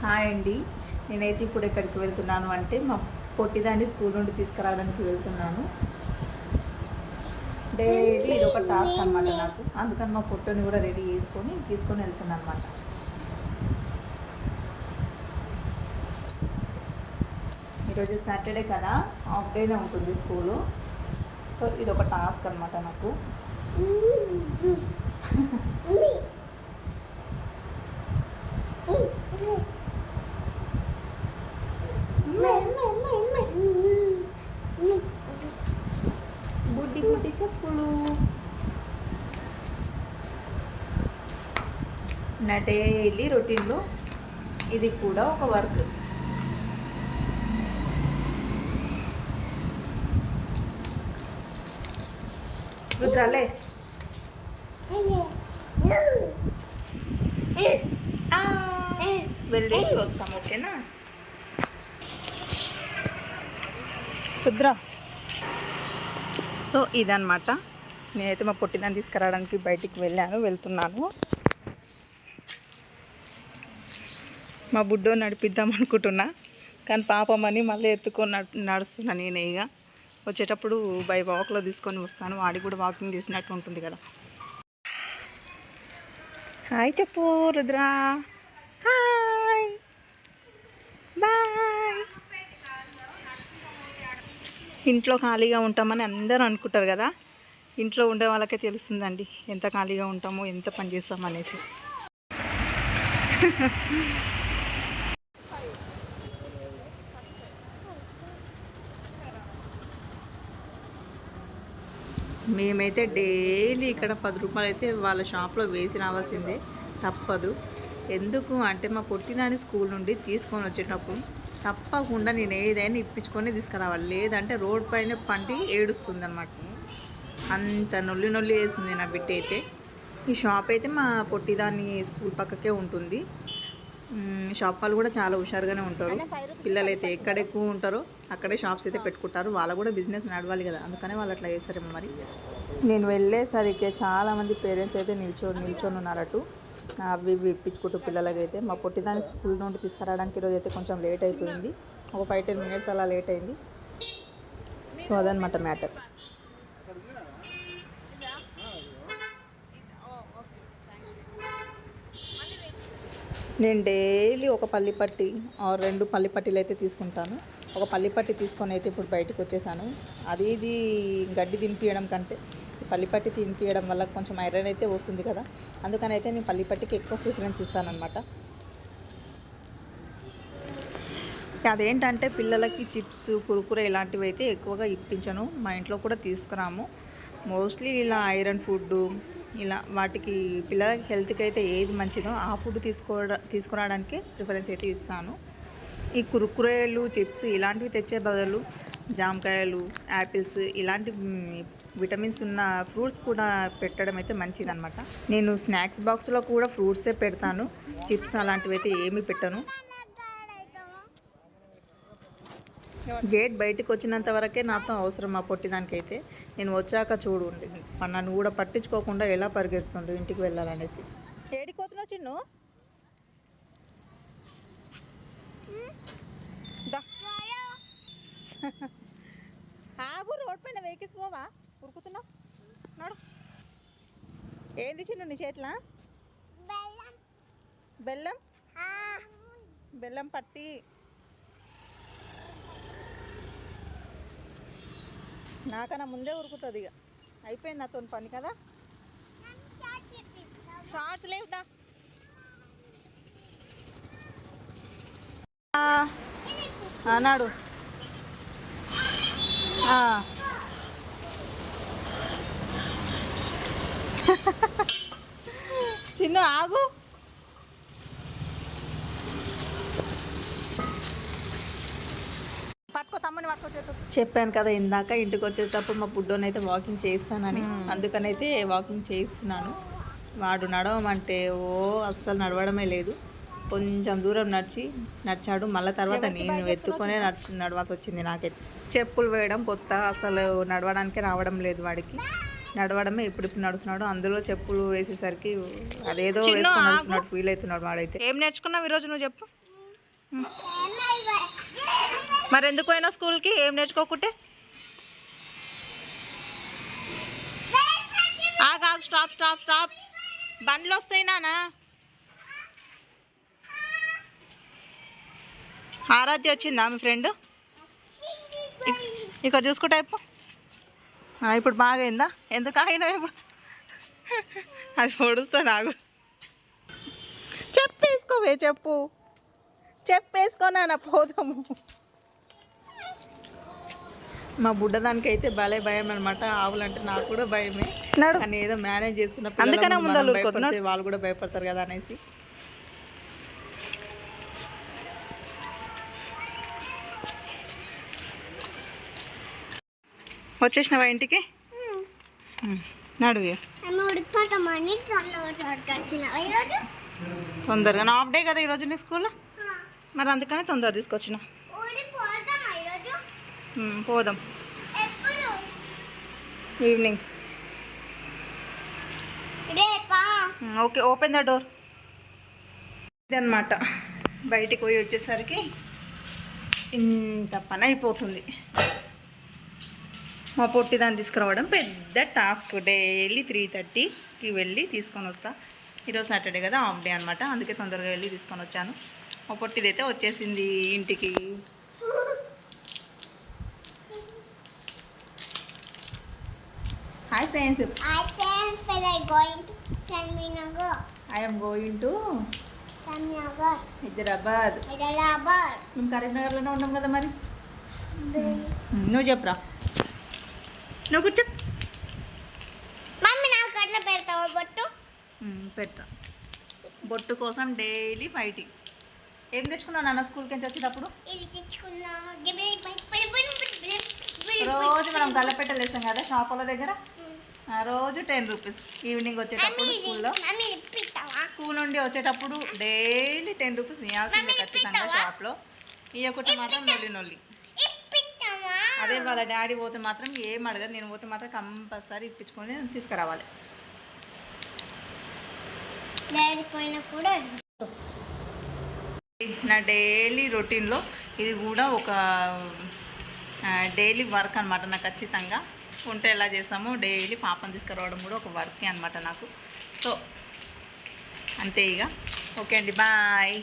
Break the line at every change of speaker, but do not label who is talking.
Hi అండి. నేనైతే ఇప్పుడు ఎక్కడికి వెళ్తున్నాను అంటే మా పొట్టిదాన్ని స్కూల్ నుండి తీసుకురావడానికి వెళ్తున్నాను. డైలీ ఇది ఒక టాస్క్ అనమాట నాకు. అందుకని మా పొట్టుని కూడా రెడీ చేసుకొని తీసుకొని వెళ్తున్నాను అనమాట ఈరోజు సాటర్డే కదా హాఫ్ డేనే ఉంటుంది స్కూలు. సో ఇది ఒక టాస్క్ అనమాట నాకు బుడ్డి బుడ్డి చెప్పులు నా డైలీ రొటీన్లో ఇది కూడా ఒక వర్క్. రుద్రాలే. వెళ్ళేసి వస్తాం ఓకేనా? రుద్రా. సో ఇదన్నమాట. నేనైతే మా పొట్టిదాన్ని తీసుకురావడానికి బయటికి వెళ్ళాను వెళ్తున్నాను. మా బుడ్డో నడిపిద్దాం అనుకుంటున్నా. కానీ పాపమని మళ్ళీ ఎత్తుకొని నడుస్తున్నా నేనే ఇక వచ్చేటప్పుడు బై వాక్లో తీసుకొని వస్తాను. వాడి కూడా వాకింగ్ చేసినట్టు ఉంటుంది కదా. హాయ్ చెప్పు రుద్రా. హాయ్. బాయ్. ఇంట్లో ఖాళీగా ఉంటామని అందరూ అనుకుంటారు కదా. ఇంట్లో ఉండే వాళ్ళకే తెలుస్తుందండి. ఎంత ఖాళీగా ఉంటామో ఎంత పని చేస్తామనేసి. మేమైతే డైలీ ఇక్కడ పది రూపాయలు అయితే వాళ్ళ షాప్లో వేసి రావాల్సిందే. తప్పదు. ఎందుకు అంటే మా పొట్టిదాన్ని స్కూల్ నుండి తీసుకొని వచ్చేటప్పుడు తప్పకుండా నేను ఏదైనా ఇప్పించుకొని తీసుకురావాలి. లేదంటే రోడ్ పైన పంటి ఏడుస్తుంది అనమాట అంత నొల్లి నొల్లి వేసింది నా బిడ్డ అయితే ఈ షాప్ అయితే మా పొట్టిదాన్ని స్కూల్ పక్కకే ఉంటుంది. షాప్ వాళ్ళు కూడా చాలా హుషారుగానే ఉంటారు. పిల్లలు అయితే ఎక్కడ ఎక్కువ ఉంటారో అక్కడే షాప్స్ అయితే పెట్టుకుంటారు. వాళ్ళ కూడా బిజినెస్ నడవాలి కదా. అందుకనే వాళ్ళు అట్లా చేస్తారేమో మరి. నేను వెళ్ళేసరికి చాలామంది పేరెంట్స్ అయితే నిల్చొని నిల్చొని ఉన్నారటు అవి ఇవి ఇప్పించుకుంటూ పిల్లలకైతే మా పొట్టిదాన్ని స్కూల్ నుండి తీసుకురావడానికి ఈరోజు అయితే కొంచెం లేట్ అయిపోయింది. ఒక ఫైవ్ టెన్ మినిట్స్ అలా లేట్ అయింది. సో అదనమాట మ్యాటర్. నేను డైలీ ఒక పల్లిపట్టి ఆర్ రెండు పల్లిపట్టీలు అయితే తీసుకుంటాను. ఒక పల్లిపట్టి తీసుకొని అయితే ఇప్పుడు బయటకు వచ్చేసాను. అది ఇది గడ్డి దింపియడం కంటే పల్లిపట్టి పల్లి పట్టి తినిపించడం వల్ల కొంచెం ఐరన్ అయితే వస్తుంది కదా. అందుకని అయితే నేను పల్లిపట్టికి ఎక్కువ ప్రిఫరెన్స్ ఇస్తానమాట అదేంటంటే పిల్లలకి చిప్స్ కురుకుర ఇలాంటివి అయితే ఎక్కువగా ఇప్పించను. మా ఇంట్లో కూడా తీసుకురాము. మోస్ట్లీ ఇలా ఐరన్ ఫుడ్ ఇలా వాటికి పిల్లలకి హెల్త్కి అయితే ఏది మంచిదో ఆ ఫుడ్ తీసుకోవడా తీసుకురావడానికి ప్రిఫరెన్స్ అయితే ఇస్తాను. ఈ కురుకురేలు చిప్స్ ఇలాంటివి తెచ్చే బదులు జామకాయలు యాపిల్స్ ఇలాంటి విటమిన్స్ ఉన్న ఫ్రూట్స్ కూడా పెట్టడం అయితే మంచిదన్నమాట. నేను స్నాక్స్ బాక్స్లో కూడా ఫ్రూట్సే పెడతాను. చిప్స్ అలాంటివి అయితే ఏమీ పెట్టను. గేట్ బయటికి వచ్చినంత వరకే నాతో అవసరం ఆ పొట్టిదానికైతే నేను వచ్చాక చూడు నన్ను కూడా పట్టించుకోకుండా ఎలా పరిగెడుతుందో ఇంటికి వెళ్ళాలనేసి. ఏడికి పోతున్నావు చిన్ను. ఆగు రోడ్ పైన వెహికల్స్ పోవా. ఉరుకుతున్నావు. నడు. ఏంది చిన్ను నీ చేతిలా? బెల్లం. బెల్లం పట్టి నాకన్నా ముందే ఉరుకుతుంది ఇక అయిపోయింది నాతో పని కదా? షార్ట్స్ లేవుదా అన్నాడు చిన్న ఆగు. చెప్పాను కదా ఇందాక ఇంటికి వచ్చేటప్పుడు మా బుడ్డోని అయితే వాకింగ్ చేస్తానని అందుకనైతే వాకింగ్ చేస్తున్నాను వాడు నడవమంటే ఓ అస్సలు నడవడమే లేదు. కొంచెం దూరం నడిచి నడిచాడు. మళ్ళీ తర్వాత నేను ఎత్తుకొనే నడిచి నడవాల్సి వచ్చింది నాకైతే. చెప్పులు వేయడం కొత్త అసలు నడవడానికి రావడం లేదు వాడికి. నడవడమే ఇప్పుడు ఇప్పుడు నడుస్తున్నాడు అందులో చెప్పులు వేసేసరికి అదేదో వేసుకొని నడుస్తున్నాడు ఫీల్ అవుతున్నాడు వాడైతే. ఏం నేర్చుకున్నావు ఈరోజు నువ్వు చెప్పు. మరి ఎందుకు పోయినా స్కూల్కి? ఏం నేర్చుకోకుంటే? ఆగు స్టాప్ స్టాప్ స్టాప్. బండ్లు వస్తాయి నానా ఆరాధ్య వచ్చిందా మీ ఫ్రెండ్? ఇక్కడ చూసుకుంటా ఇప్పుడు ఇప్పుడు బాగా అయిందా ఎందుకు ఆగినా ఇప్పుడు? అది పొడుస్తా నాకు చెప్పేసుకోవే చెప్పు. చెప్పేసుకోనా పోదాము. మా బుడ్డదానికి అయితే భలే భయం అనమాట ఆవులంటే నాకు కూడా భయమే. కానీ ఏదో మేనేజ్ చేస్తున్న పిల్లల
అందుకనే.
భయపడితే వాళ్ళు కూడా భయపడతారు కదా అనేసి. వచ్చేసినావా ఇంటికి? నడువు తొందరగా హాఫ్ డే కదా ఈరోజు నీ స్కూల్? మరి అందుకనే తొందర తీసుకొచ్చిన. పోదాం. Evening okay open the door ఇదన్నమాట. బయటికి పోయి వచ్చేసరికి ఇంత పని అయిపోతుంది. మా పొట్టి దాన్ని తీసుకురావడం పెద్ద టాస్క్. డైలీ త్రీ థర్టీకి వెళ్ళి తీసుకొని వస్తా. ఈరోజు సాటర్డే కదా హాఫ్ డే అనమాట అందుకే తొందరగా వెళ్ళి తీసుకొని వచ్చాను. మా పొట్టిదైతే వచ్చేసింది ఇంటికి. Hi friends
I sent for like going to Tanminagar.
I'm going to
Tanminagar.
Hyderabad
Hyderabad.
మేము కరీంనగర్లోనే ఉన్నాం కదా మరి? నువ్వు చెప్పురా? నువ్వు కూర్చో.
మమ్మీ నాకు అట్లా పెడతావా బొట్టు?
పెట్టా బొట్టు కోసం డైలీ ఫైటింగ్ ఏం తెచ్చుకున్నావు నాన్న స్కూల్కి నుంచి వచ్చేటప్పుడు
ఇది తెచ్చుకున్నా.
రోజు మనం గల్లపెట్టలు వేస్తాం కదా షాపుల దగ్గర? రోజు టెన్ రూపీస్. ఈవినింగ్ వచ్చేటప్పుడు స్కూల్లో. స్కూల్ నుండి వచ్చేటప్పుడు డైలీ టెన్ రూపీస్ ఇవ్వాల్సిందే ఖచ్చితంగా షాప్లో. ఇవ్వకుంటే మాత్రం నొల్లి నొల్లి అదే వాళ్ళ డాడీ పోతే మాత్రం ఏం అడగదు. నేను పోతే మాత్రం కంపల్సరీ ఇప్పించుకొని తీసుకురావాలి.
డాడీ పోయిన కూడా
నా డైలీ రొటీన్లో ఇది కూడా ఒక డైలీ వర్క్ అనమాట నాకు ఖచ్చితంగా. వంట ఎలా చేసామో డైలీ పాపం తీసుకురావడం కూడా ఒక వర్కే అనమాట నాకు. సో అంతే ఇక. ఓకే అండి బాయ్.